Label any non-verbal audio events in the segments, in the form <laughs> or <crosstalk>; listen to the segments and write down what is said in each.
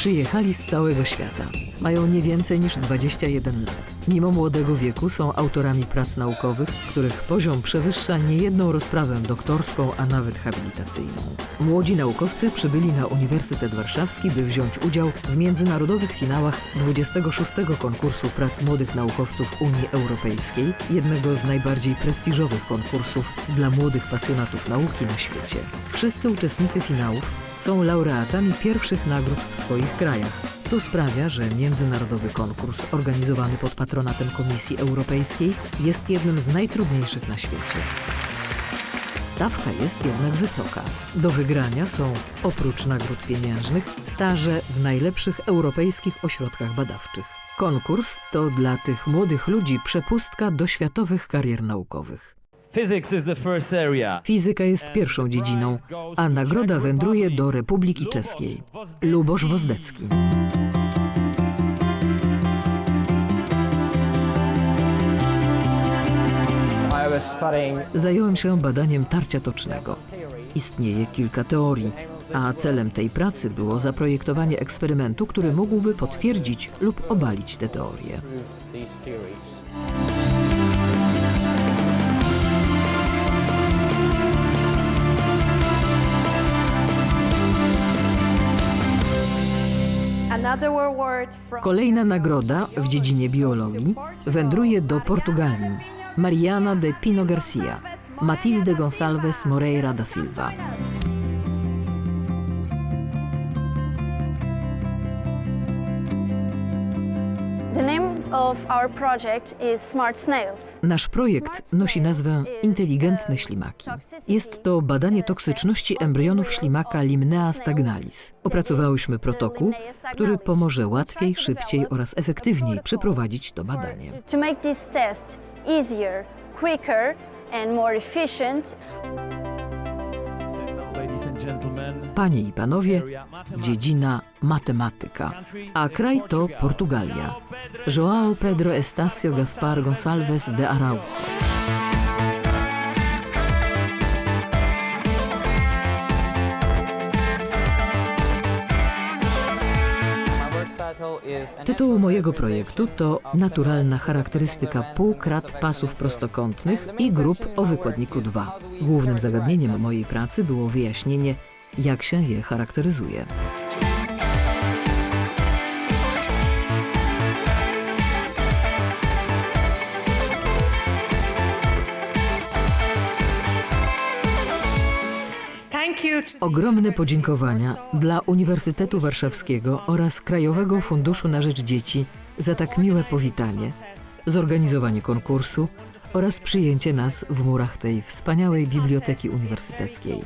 Przyjechali z całego świata. Mają nie więcej niż 21 lat. Mimo młodego wieku są autorami prac naukowych, których poziom przewyższa niejedną rozprawę doktorską, a nawet habilitacyjną. Młodzi naukowcy przybyli na Uniwersytet Warszawski, by wziąć udział w międzynarodowych finałach 26. konkursu prac młodych naukowców Unii Europejskiej, jednego z najbardziej prestiżowych konkursów dla młodych pasjonatów nauki na świecie. Wszyscy uczestnicy finałów są laureatami pierwszych nagród w swoich krajach, co sprawia, że międzynarodowy konkurs organizowany pod patronatem Komisji Europejskiej jest jednym z najtrudniejszych na świecie. Stawka jest jednak wysoka. Do wygrania są, oprócz nagród pieniężnych, staże w najlepszych europejskich ośrodkach badawczych. Konkurs to dla tych młodych ludzi przepustka do światowych karier naukowych. Fizyka jest pierwszą dziedziną, a nagroda wędruje do Republiki Czeskiej. Lubosz Wozdecki. Zająłem się badaniem tarcia tocznego. Istnieje kilka teorii, a celem tej pracy było zaprojektowanie eksperymentu, który mógłby potwierdzić lub obalić te teorie. Kolejna nagroda w dziedzinie biologii wędruje do Portugalii. Mariana de Pino Garcia, Matilde Gonçalves Moreira da Silva. Nasz projekt nosi nazwę Inteligentne ślimaki. Jest to badanie toksyczności embrionów ślimaka Limnea stagnalis. Opracowałyśmy protokół, który pomoże łatwiej, szybciej oraz efektywniej przeprowadzić to badanie. To make this test easier, quicker and more efficient, Panie i panowie, dziedzina matematyka, a kraj to Portugalia. João Pedro Estácio Gaspar Gonçalves de Araujo. Tytuł mojego projektu to Naturalna charakterystyka półkrat pasów prostokątnych i grup o wykładniku 2. Głównym zagadnieniem mojej pracy było wyjaśnienie, jak się je charakteryzuje. Ogromne podziękowania dla Uniwersytetu Warszawskiego oraz Krajowego Funduszu na Rzecz Dzieci za tak miłe powitanie, zorganizowanie konkursu oraz przyjęcie nas w murach tej wspaniałej biblioteki uniwersyteckiej.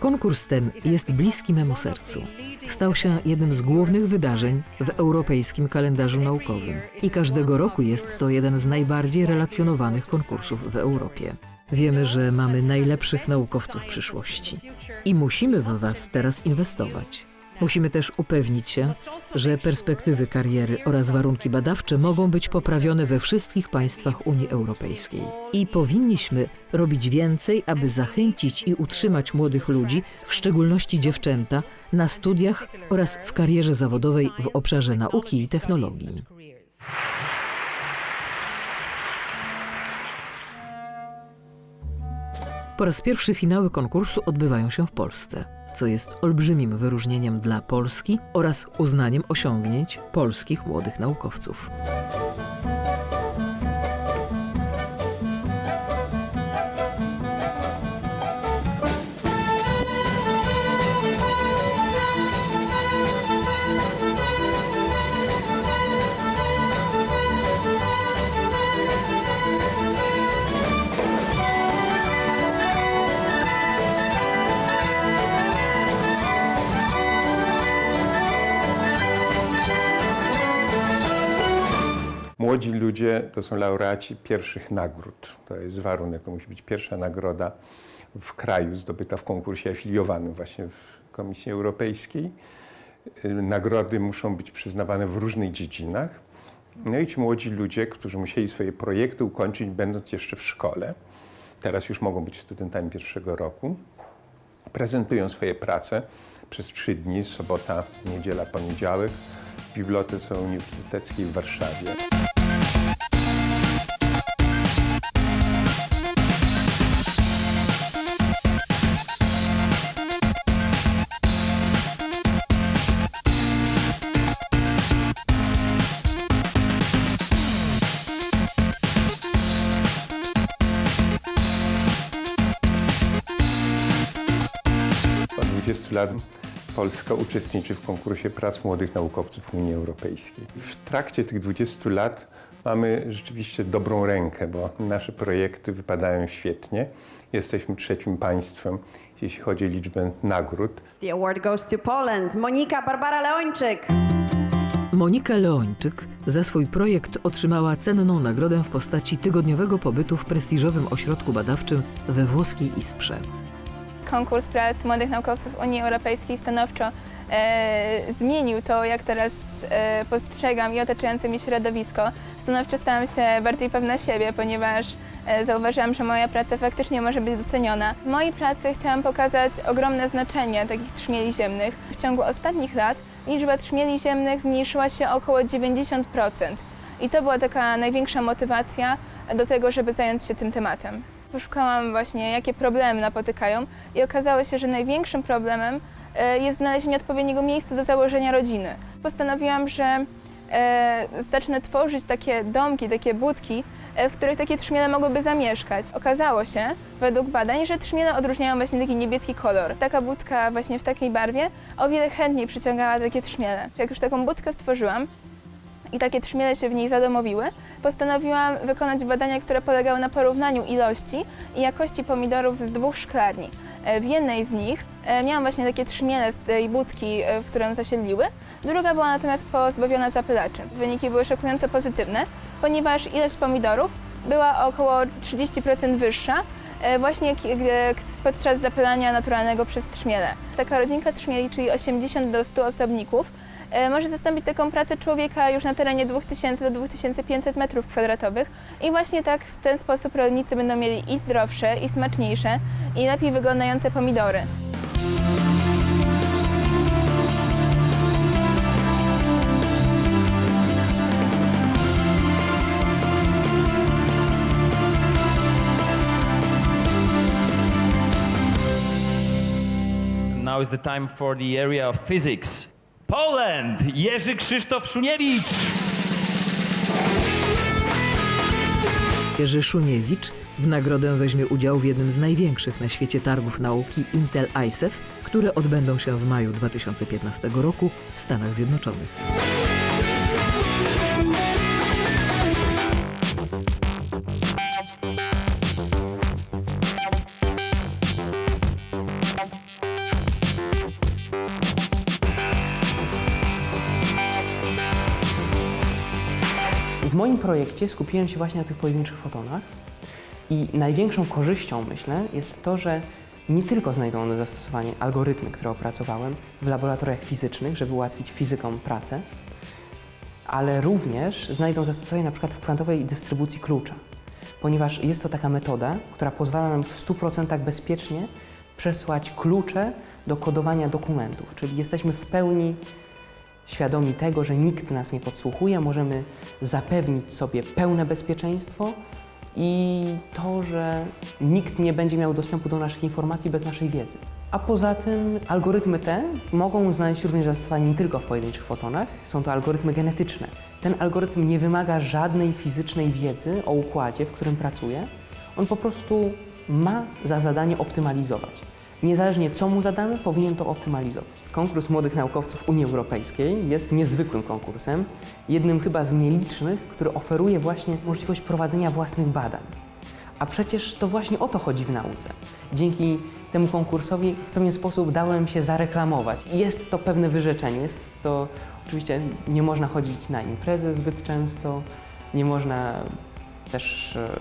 Konkurs ten jest bliski memu sercu. Stał się jednym z głównych wydarzeń w europejskim kalendarzu naukowym i każdego roku jest to jeden z najbardziej relacjonowanych konkursów w Europie. Wiemy, że mamy najlepszych naukowców przyszłości i musimy w Was teraz inwestować. Musimy też upewnić się, że perspektywy kariery oraz warunki badawcze mogą być poprawione we wszystkich państwach Unii Europejskiej. I powinniśmy robić więcej, aby zachęcić i utrzymać młodych ludzi, w szczególności dziewczęta, na studiach oraz w karierze zawodowej w obszarze nauki i technologii. Po raz pierwszy finały konkursu odbywają się w Polsce, co jest olbrzymim wyróżnieniem dla Polski oraz uznaniem osiągnięć polskich młodych naukowców. Młodzi ludzie to są laureaci pierwszych nagród. To jest warunek, to musi być pierwsza nagroda w kraju zdobyta w konkursie afiliowanym właśnie w Komisji Europejskiej. Y, Nagrody muszą być przyznawane w różnych dziedzinach. No i ci młodzi ludzie, którzy musieli swoje projekty ukończyć, będąc jeszcze w szkole, teraz już mogą być studentami pierwszego roku, prezentują swoje prace przez trzy dni, sobota, niedziela, poniedziałek Bibliotece Uniwersyteckiej w Warszawie. Od 20 lat Polska uczestniczy w konkursie prac młodych naukowców Unii Europejskiej. W trakcie tych 20 lat mamy rzeczywiście dobrą rękę, bo nasze projekty wypadają świetnie. Jesteśmy trzecim państwem, jeśli chodzi o liczbę nagród. The award goes to Poland. Monika Barbara Leończyk. Monika Leończyk za swój projekt otrzymała cenną nagrodę w postaci tygodniowego pobytu w prestiżowym ośrodku badawczym we włoskiej Isprze. Konkurs prac młodych naukowców Unii Europejskiej stanowczo e, zmienił to, jak teraz e, postrzegam i otaczające mi środowisko. Stanowczo stałam się bardziej pewna siebie, ponieważ e, zauważyłam, że moja praca faktycznie może być doceniona. W mojej pracy chciałam pokazać ogromne znaczenie takich trzmieli ziemnych. W ciągu ostatnich lat liczba trzmieli ziemnych zmniejszyła się około 90%. I to była taka największa motywacja do tego, żeby zająć się tym tematem. Poszukałam właśnie, jakie problemy napotykają i okazało się, że największym problemem e, jest znalezienie odpowiedniego miejsca do założenia rodziny. Postanowiłam, że e, zacznę tworzyć takie domki, takie budki, e, w których takie trzmiele mogłyby zamieszkać. Okazało się, według badań, że trzmiele odróżniają właśnie taki niebieski kolor. Taka budka właśnie w takiej barwie o wiele chętniej przyciągała takie trzmiele. Jak już taką budkę stworzyłam, i takie trzmiele się w niej zadomowiły, postanowiłam wykonać badania, które polegały na porównaniu ilości i jakości pomidorów z dwóch szklarni. E, W jednej z nich e, miałam właśnie takie trzmiele z tej budki, e, w którą zasiedliły, druga była natomiast pozbawiona zapylaczy. Wyniki były szokująco pozytywne, ponieważ ilość pomidorów była około 30% wyższa właśnie podczas zapylania naturalnego przez trzmiele. Taka rodzinka trzmieli, czyli 80 do 100 osobników, może zastąpić taką pracę człowieka już na terenie 2000 do 2500 metrów kwadratowych i właśnie tak w ten sposób rolnicy będą mieli i zdrowsze, i smaczniejsze, i lepiej wyglądające pomidory. Now is the time for the area of physics. Poland! Jerzy Krzysztof Szuniewicz! Jerzy Szuniewicz w nagrodę weźmie udział w jednym z największych na świecie targów nauki Intel ISEF, które odbędą się w maju 2015 roku w Stanach Zjednoczonych. Moim projekcie skupiłem się właśnie na tych pojedynczych fotonach i największą korzyścią, myślę, jest to, że nie tylko znajdą one zastosowanie algorytmy, które opracowałem w laboratoriach fizycznych, żeby ułatwić fizykom pracę, ale również znajdą zastosowanie na przykład w kwantowej dystrybucji klucza, ponieważ jest to taka metoda, która pozwala nam w 100% bezpiecznie przesłać klucze do kodowania dokumentów, czyli jesteśmy w pełni świadomi tego, że nikt nas nie podsłuchuje, możemy zapewnić sobie pełne bezpieczeństwo i to, że nikt nie będzie miał dostępu do naszych informacji bez naszej wiedzy. A poza tym algorytmy te mogą znaleźć również zastosowanie nie tylko w pojedynczych fotonach, są to algorytmy genetyczne. Ten algorytm nie wymaga żadnej fizycznej wiedzy o układzie, w którym pracuje. On po prostu ma za zadanie optymalizować. Niezależnie co mu zadamy, powinien to optymalizować. Konkurs Młodych Naukowców Unii Europejskiej jest niezwykłym konkursem, jednym chyba z nielicznych, który oferuje właśnie możliwość prowadzenia własnych badań. A przecież to właśnie o to chodzi w nauce. Dzięki temu konkursowi w pewien sposób dałem się zareklamować. Jest to pewne wyrzeczenie, jest to oczywiście nie można chodzić na imprezy zbyt często, nie można też e,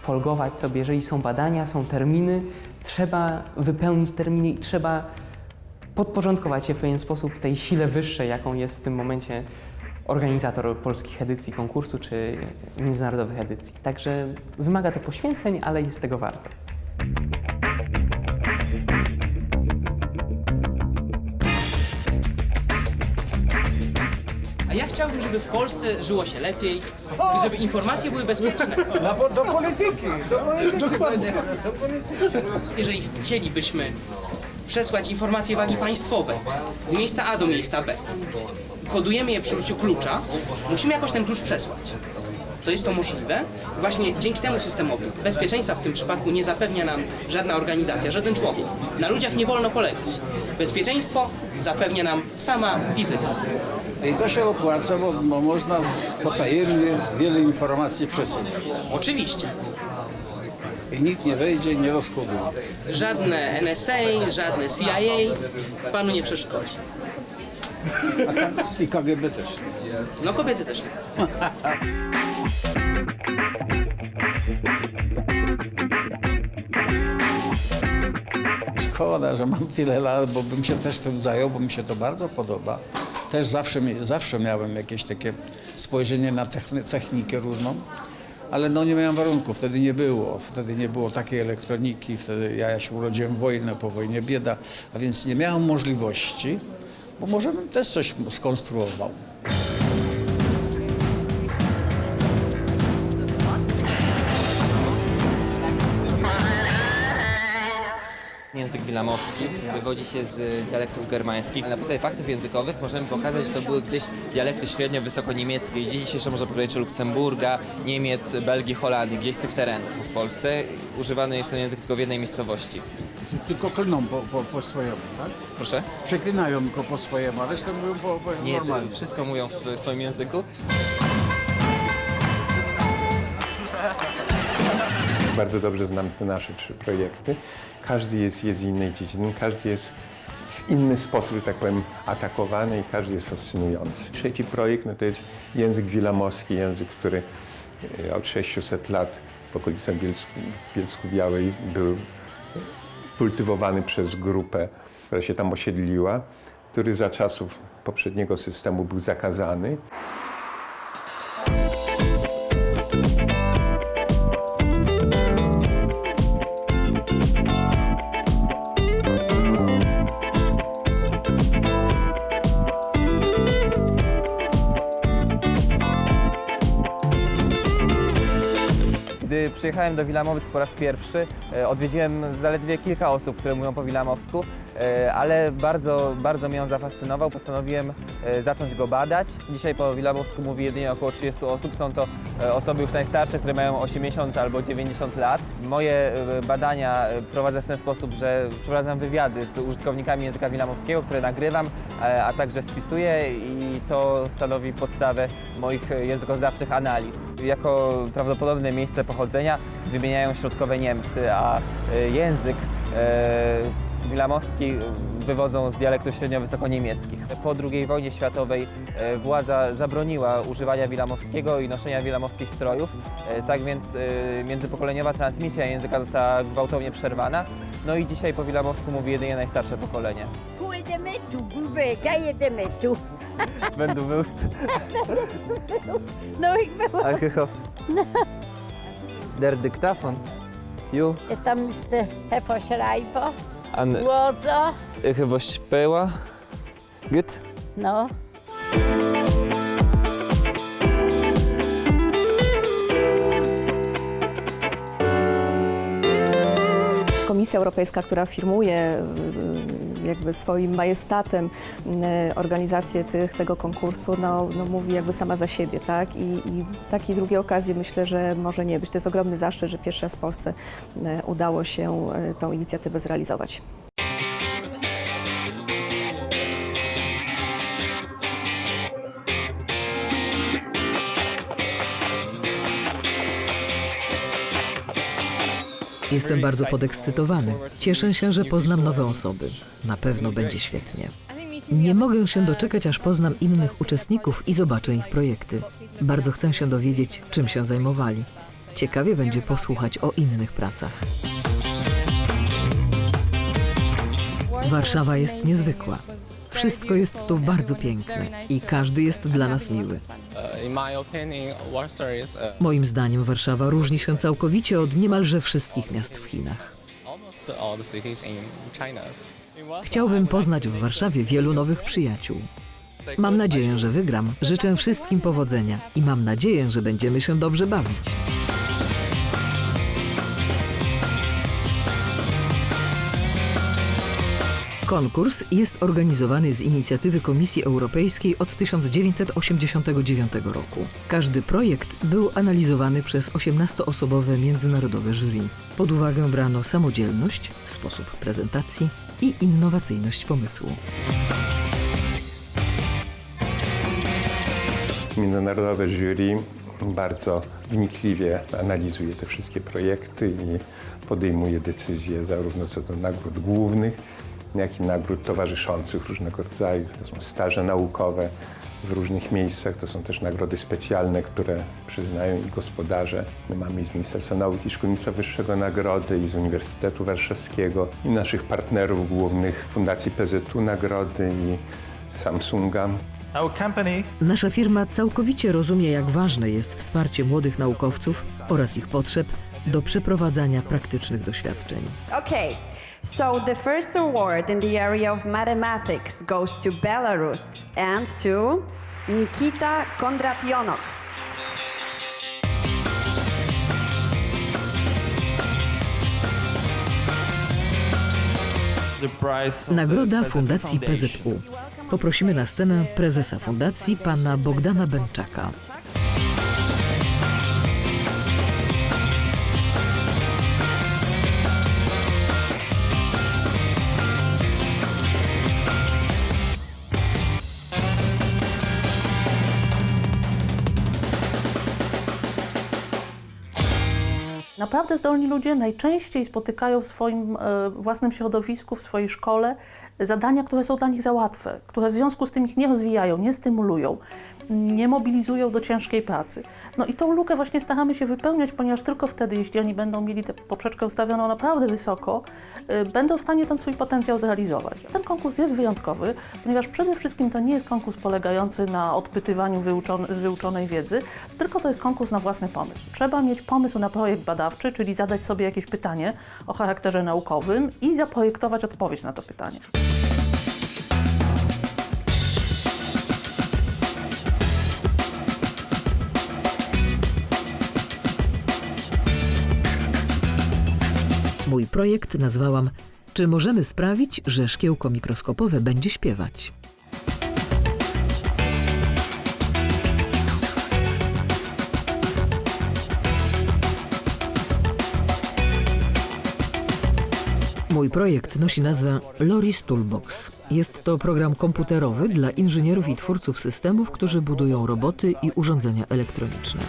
folgować sobie, jeżeli są badania, są terminy, trzeba wypełnić terminy i trzeba podporządkować się w pewien sposób tej sile wyższej, jaką jest w tym momencie organizator polskich edycji konkursu czy międzynarodowych edycji. Także wymaga to poświęceń, ale jest tego warte. A ja chciałbym, żeby w Polsce żyło się lepiej i żeby informacje były bezpieczne. <laughs> Do polityki, do polityki. Dokładnie. Jeżeli chcielibyśmy przesłać informacje wagi państwowej z miejsca A do miejsca B, kodujemy je przy użyciu klucza, musimy jakoś ten klucz przesłać. To jest to możliwe. Właśnie dzięki temu systemowi bezpieczeństwa w tym przypadku nie zapewnia nam żadna organizacja, żaden człowiek. Na ludziach nie wolno polegać. Bezpieczeństwo zapewnia nam sama fizyka. I to się opłaca, bo, bo można potajemnie wiele informacji przesyłać. Oczywiście. I nikt nie wejdzie i nie rozkoduje. Żadne NSA, żadne CIA panu nie przeszkodzi. I KGB też. No kobiety też nie. Szkoda, że mam tyle lat, bo bym się też tym zajął, bo mi się to bardzo podoba. Też zawsze, zawsze miałem jakieś takie spojrzenie na techni- technikę różną, ale no nie miałem warunków, wtedy nie było. Wtedy nie było takiej elektroniki, wtedy ja, ja się urodziłem w wojnę, po wojnie bieda, a więc nie miałem możliwości, bo może bym też coś skonstruował. Wilamowski wywodzi się z dialektów germańskich. Na podstawie faktów językowych możemy pokazać, że to były gdzieś dialekty średnio-wysokoniemieckie. Dziś dzisiejsze można powiedzieć Luksemburga, Niemiec, Belgii, Holandii, gdzieś z tych terenów. W Polsce używany jest ten język tylko w jednej miejscowości. Tylko klną po, po, po swojemu, tak? Proszę? Przeklinają tylko po swojemu, a resztę mówią po, po Nie, normalnie. wszystko mówią w swoim języku. Bardzo dobrze znam te nasze trzy projekty. Każdy jest, jest z innej dziedziny, każdy jest w inny sposób, że tak powiem, atakowany i każdy jest fascynujący. Trzeci projekt no to jest język wilamowski, język, który e, od 600 lat w okolicach Bielsku, Bielsku Białej był kultywowany przez grupę, która się tam osiedliła, który za czasów poprzedniego systemu był zakazany. Gdy przyjechałem do Wilamowic po raz pierwszy, e, odwiedziłem zaledwie kilka osób, które mówią po wilamowsku, ale bardzo, bardzo mnie on zafascynował. Postanowiłem e, zacząć go badać. Dzisiaj po wilamowsku mówi jedynie około 30 osób. Są to e, osoby już najstarsze, które mają 80 albo 90 lat. Moje e, badania e, prowadzę w ten sposób, że przeprowadzam wywiady z użytkownikami języka wilamowskiego, które nagrywam, e, a także spisuję i to stanowi podstawę moich e, językoznawczych analiz. Jako prawdopodobne miejsce pochodzenia wymieniają środkowe Niemcy, a e, język e, wilamowski wywodzą z dialektów średnio-wysokoniemieckich. Po II wojnie światowej e, władza zabroniła używania wilamowskiego i noszenia wilamowskich strojów, e, tak więc e, międzypokoleniowa transmisja języka została gwałtownie przerwana. No i dzisiaj po wilamowsku mówi jedynie najstarsze pokolenie. <laughs> Będę wyust. No ich było. Chycho. Der Dyktafon. Ju. Tam Herr von Schreiber. An Łodzo. chywość peła. Gut. No. Komisja Europejska, która firmuje y, jakby swoim majestatem y, organizację tych, tego konkursu, no, no mówi jakby sama za siebie, tak? I, I takiej drugiej okazji myślę, że może nie być. To jest ogromny zaszczyt, że pierwszy raz w Polsce y, udało się y, tą inicjatywę zrealizować. Jestem bardzo podekscytowany. Cieszę się, że poznam nowe osoby. Na pewno będzie świetnie. Nie mogę się doczekać, aż poznam innych uczestników i zobaczę ich projekty. Bardzo chcę się dowiedzieć, czym się zajmowali. Ciekawie będzie posłuchać o innych pracach. Warszawa jest niezwykła. Wszystko jest tu bardzo piękne i każdy jest dla nas miły. Moim zdaniem Warszawa różni się całkowicie od niemalże wszystkich miast w Chinach. Chciałbym poznać w Warszawie wielu nowych przyjaciół. Mam nadzieję, że wygram. Życzę wszystkim powodzenia i mam nadzieję, że będziemy się dobrze bawić. Konkurs jest organizowany z inicjatywy Komisji Europejskiej od 1989 roku. Każdy projekt był analizowany przez 18-osobowe międzynarodowe jury. Pod uwagę brano samodzielność, sposób prezentacji i innowacyjność pomysłu. Międzynarodowe jury bardzo wnikliwie analizuje te wszystkie projekty i podejmuje decyzje zarówno co do nagród głównych, jak i nagród towarzyszących różnego rodzaju. To są staże naukowe w różnych miejscach, to są też nagrody specjalne, które przyznają i gospodarze. My mamy i z Ministerstwa Nauki i Szkolnictwa Wyższego nagrody, i z Uniwersytetu Warszawskiego, i naszych partnerów głównych, Fundacji PZU nagrody i Samsunga. Nasza firma całkowicie rozumie, jak ważne jest wsparcie młodych naukowców oraz ich potrzeb do przeprowadzania praktycznych doświadczeń. Okay, so the first award in the area of mathematics goes to Belarus and to Nikita the Nagroda Fundacji. PZU. Poprosimy na scenę prezesa fundacji, pana Bogdana Bęczaka. Naprawdę zdolni ludzie najczęściej spotykają w swoim e, własnym środowisku, w swojej szkole zadania, które są dla nich za łatwe, które w związku z tym ich nie rozwijają, nie stymulują, nie mobilizują do ciężkiej pracy. No i tą lukę właśnie staramy się wypełniać, ponieważ tylko wtedy, jeśli oni będą mieli tę poprzeczkę ustawioną naprawdę wysoko, e, będą w stanie ten swój potencjał zrealizować. Ten konkurs jest wyjątkowy, ponieważ przede wszystkim to nie jest konkurs polegający na odpytywaniu wyuczone, z wyuczonej wiedzy, tylko to jest konkurs na własny pomysł. Trzeba mieć pomysł na projekt badawczy, czyli zadać sobie jakieś pytanie o charakterze naukowym i zaprojektować odpowiedź na to pytanie. Mój projekt nazwałam Czy możemy sprawić, że szkiełko mikroskopowe będzie śpiewać? Mój projekt nosi nazwę Loris Toolbox. Jest to program komputerowy dla inżynierów i twórców systemów, którzy budują roboty i urządzenia elektroniczne.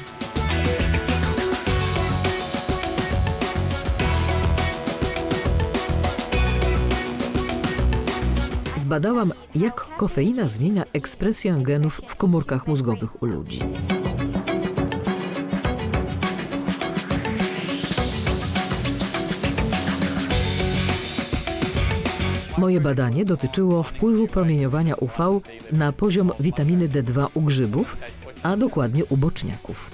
Zbadałam, jak kofeina zmienia ekspresję genów w komórkach mózgowych u ludzi. Moje badanie dotyczyło wpływu promieniowania UV na poziom witaminy D2 u grzybów, a dokładnie u boczniaków.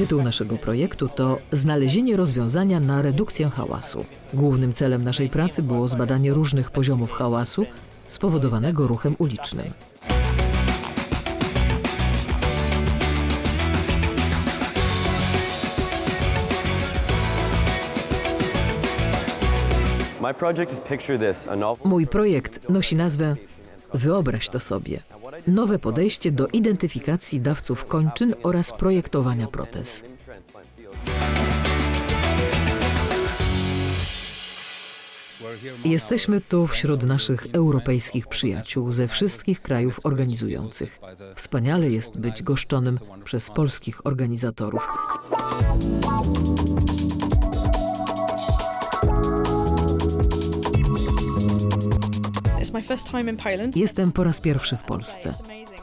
Tytuł naszego projektu to Znalezienie rozwiązania na redukcję hałasu. Głównym celem naszej pracy było zbadanie różnych poziomów hałasu spowodowanego ruchem ulicznym. Mój projekt nosi nazwę Wyobraź to sobie. Nowe podejście do identyfikacji dawców kończyn oraz projektowania protez. Jesteśmy tu wśród naszych europejskich przyjaciół ze wszystkich krajów organizujących. Wspaniale jest być goszczonym przez polskich organizatorów. Jestem po raz pierwszy w Polsce,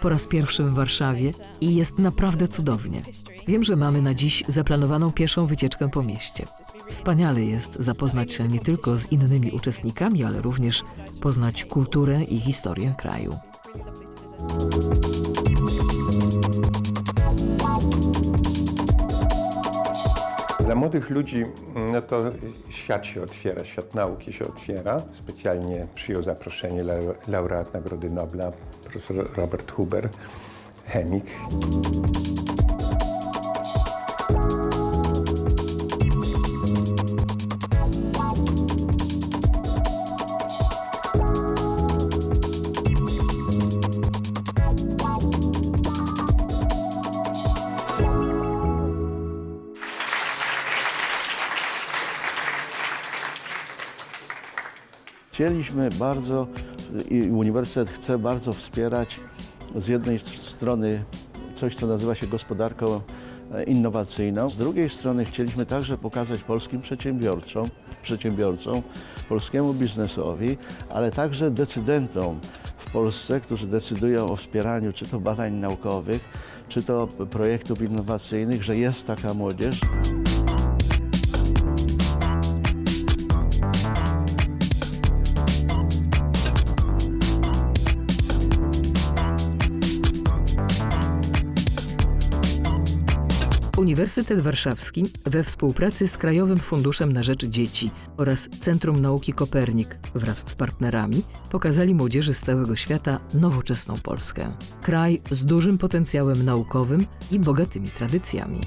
po raz pierwszy w Warszawie i jest naprawdę cudownie. Wiem, że mamy na dziś zaplanowaną pieszą wycieczkę po mieście. Wspaniale jest zapoznać się nie tylko z innymi uczestnikami, ale również poznać kulturę i historię kraju. Dla młodych ludzi no to świat się otwiera, świat nauki się otwiera. Specjalnie przyjął zaproszenie lau- laureat Nagrody Nobla, profesor Robert Huber, chemik. Chcieliśmy bardzo i uniwersytet chce bardzo wspierać z jednej strony coś, co nazywa się gospodarką e, innowacyjną. Z drugiej strony chcieliśmy także pokazać polskim przedsiębiorcom, przedsiębiorcom, polskiemu biznesowi, ale także decydentom w Polsce, którzy decydują o wspieraniu czy to badań naukowych, czy to projektów innowacyjnych, że jest taka młodzież. Uniwersytet Warszawski we współpracy z Krajowym Funduszem na Rzecz Dzieci oraz Centrum Nauki Kopernik wraz z partnerami pokazali młodzieży z całego świata nowoczesną Polskę. Kraj z dużym potencjałem naukowym i bogatymi tradycjami.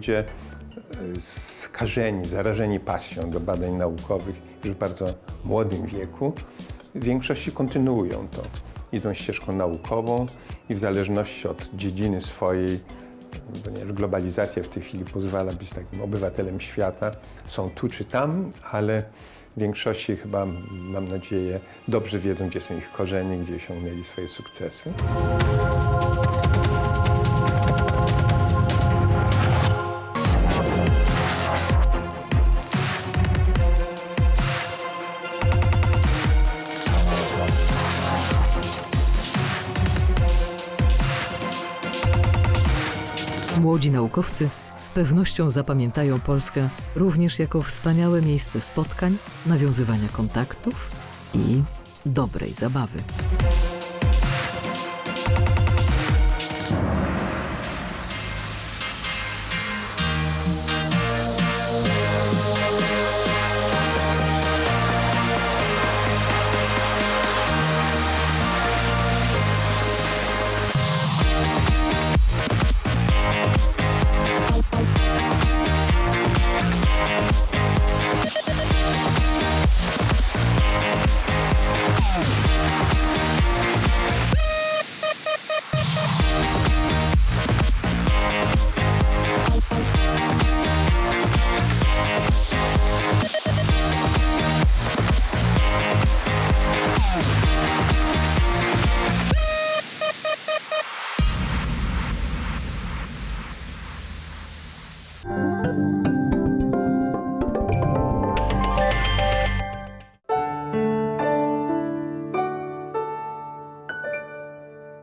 Ludzie e, skażeni, zarażeni pasją do badań naukowych już w bardzo młodym wieku, w większości kontynuują to. Idą ścieżką naukową i w zależności od dziedziny swojej, ponieważ globalizacja w tej chwili pozwala być takim obywatelem świata, są tu czy tam, ale w większości chyba, mam nadzieję, dobrze wiedzą, gdzie są ich korzenie, gdzie osiągnęli swoje sukcesy. Młodzi naukowcy z pewnością zapamiętają Polskę również jako wspaniałe miejsce spotkań, nawiązywania kontaktów i dobrej zabawy.